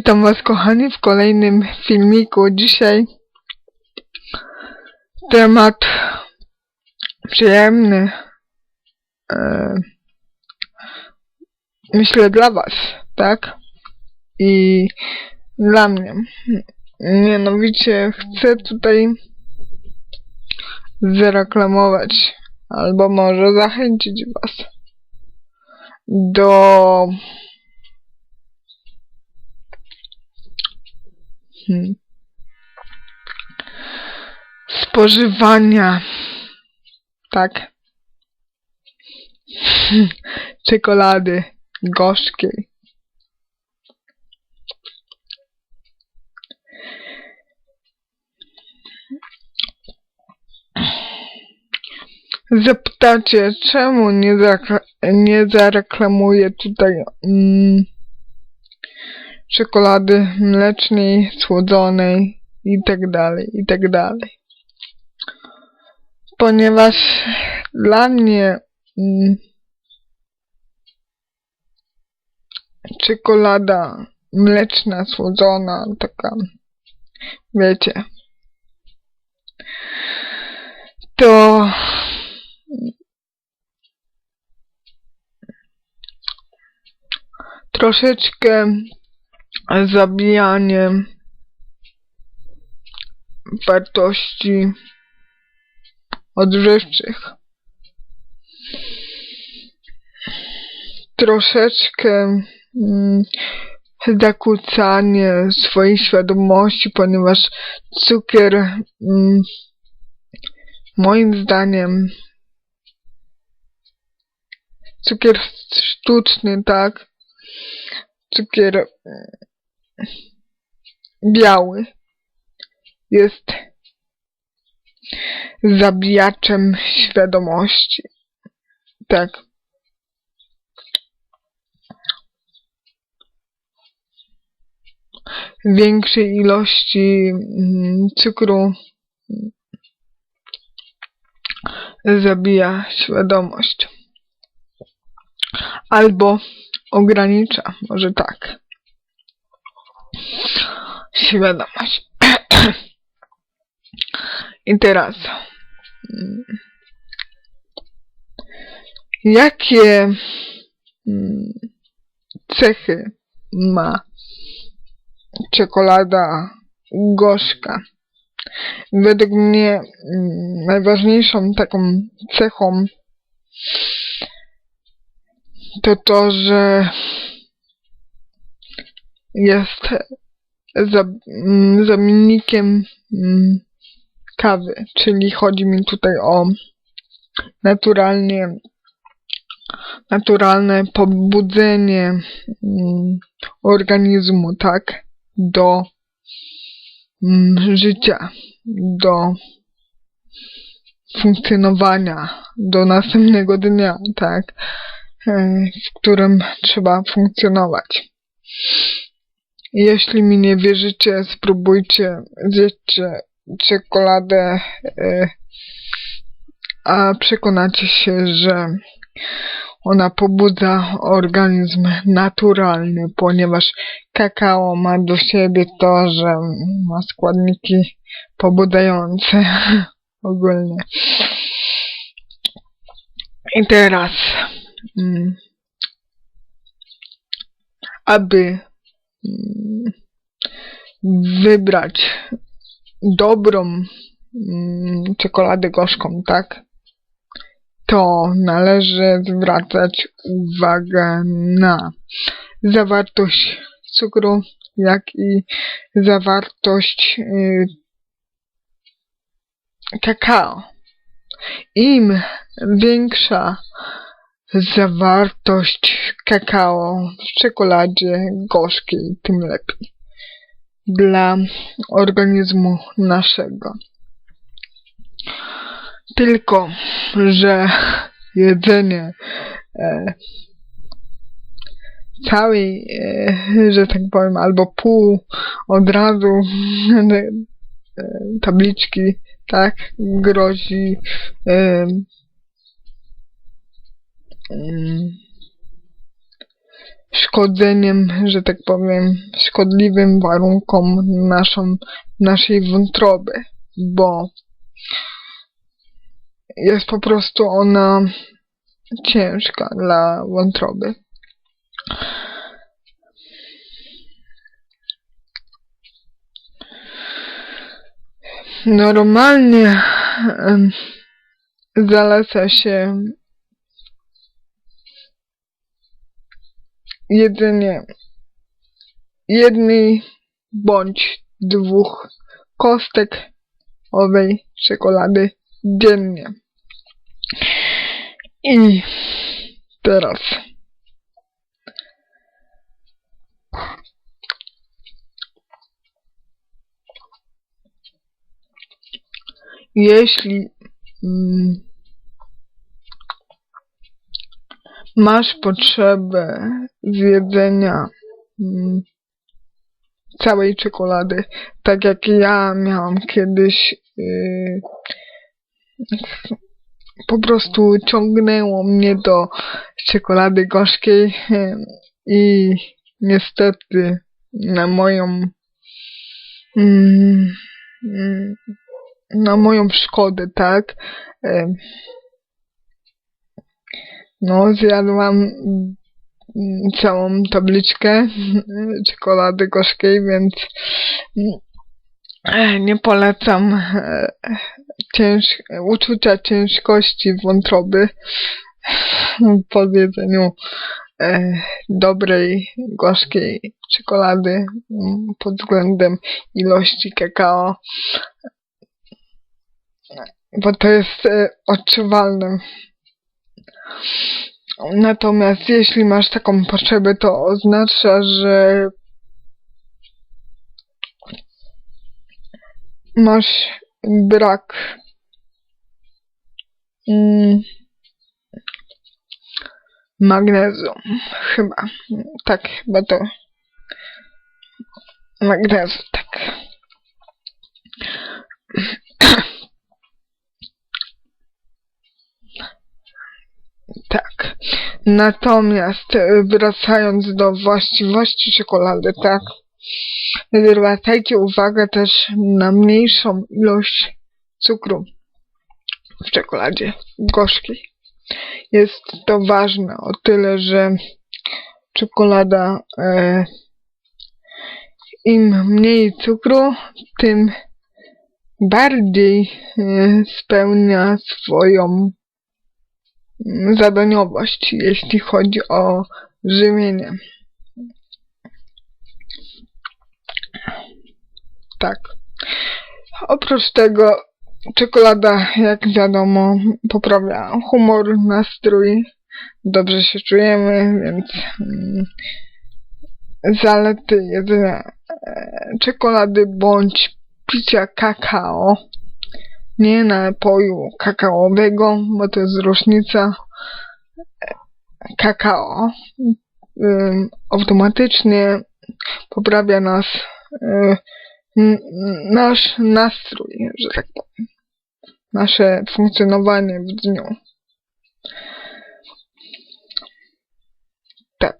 Witam Was kochani w kolejnym filmiku. Dzisiaj temat przyjemny. E, myślę dla Was, tak? I dla mnie. Mianowicie chcę tutaj zareklamować albo może zachęcić Was do Hmm. Spożywania. Tak. Czekolady gorzkiej. Zapytacie, czemu nie, zakre- nie zareklamuję tutaj mm, czekolady mlecznej, słodzonej i tak dalej, i tak. Ponieważ dla mnie mm, czekolada mleczna, słodzona, taka, wiecie, to troszeczkę zabijanie wartości odżywczych. Troszeczkę mm, zakłócanie swojej świadomości, ponieważ cukier mm, moim zdaniem cukier sztuczny, tak? Cukier mm, biały jest zabijaczem świadomości. Tak. Większej ilości mm, cukru zabija świadomość. Albo ogranicza, może tak. Świadomość. I teraz. mm, Jakie mm, cechy ma czekolada gorzka? Według mnie mm, najważniejszą taką cechą to to, że jest mm, zamiennikiem mm, kawy, czyli chodzi mi tutaj o naturalnie naturalne pobudzenie mm, organizmu, tak, do życia, do funkcjonowania, do następnego dnia, tak, e, w którym trzeba funkcjonować. Jeśli mi nie wierzycie, spróbujcie, zjedzcie czekoladę, e, a przekonacie się, że ona pobudza organizm naturalny, ponieważ kakao ma do siebie to, że ma składniki pobudzające ogólnie. I teraz, mm, aby wybrać dobrą mm, czekoladę gorzką, tak? To należy zwracać uwagę na zawartość cukru, jak i zawartość y, kakao. Im większa zawartość kakao w czekoladzie gorzkiej, tym lepiej dla organizmu naszego. Tylko, że jedzenie e, całej, e, że tak powiem, albo pół od razu e, tabliczki, tak, grozi e, mm, szkodzeniem, że tak powiem, szkodliwym warunkom naszą, naszej wątroby, bo jest po prostu ona ciężka dla wątroby. Normalnie zaleca się jedynie jednej bądź dwóch kostek owej czekolady dziennie. I teraz jeśli mm, masz potrzebę zjedzenia mm, całej czekolady, tak jak ja miałam kiedyś, yy, po prostu ciągnęło mnie do czekolady gorzkiej yy, i niestety na moją mm, mm, na moją szkodę, tak? No, zjadłam mm, całą tabliczkę czekolady gorzkiej, więc mm, nie polecam e, cięż, uczucia ciężkości wątroby po zjedzeniu e, dobrej, gorzkiej czekolady mm, pod względem ilości kakao bo to jest e, odczuwalne. Natomiast jeśli masz taką potrzebę, to oznacza, że masz brak mm, magnezu. Chyba. Tak, chyba to magnezu, tak. Tak. Natomiast e, wracając do właściwości czekolady, tak. Zwracajcie uwagę też na mniejszą ilość cukru w czekoladzie gorzkiej. Jest to ważne o tyle, że czekolada e, im mniej cukru, tym bardziej e, spełnia swoją zadaniowość, jeśli chodzi o żywienie. Tak. Oprócz tego czekolada, jak wiadomo, poprawia humor, nastrój, dobrze się czujemy, więc mm, zalety jedzenia e, czekolady bądź picia kakao, nie napoju kakaowego, bo to jest różnica. E, Kakao automatycznie poprawia nas n- nasz nastrój, że tak powiem. Nasze funkcjonowanie w dniu. Tak.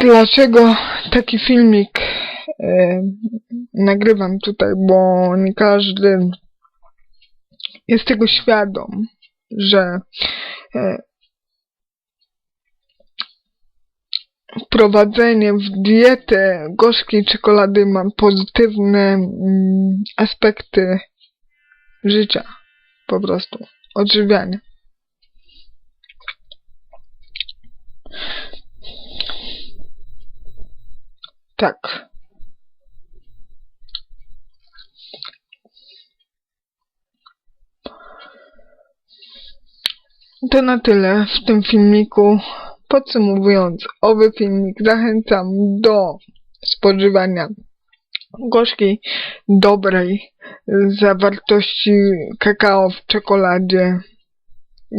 Dlaczego taki filmik e, nagrywam tutaj, bo nie każdy jest tego świadom, że e, wprowadzenie w dietę gorzkiej czekolady ma pozytywne mm, aspekty życia, po prostu, odżywiania. Tak. To na tyle w tym filmiku. Podsumowując, owy filmik zachęcam do spożywania gorzkiej, dobrej zawartości kakao w czekoladzie.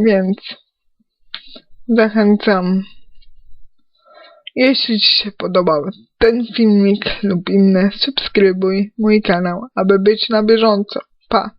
Więc zachęcam. Jeśli Ci się podobał ten filmik lub inne, subskrybuj mój kanał, aby być na bieżąco. Pa!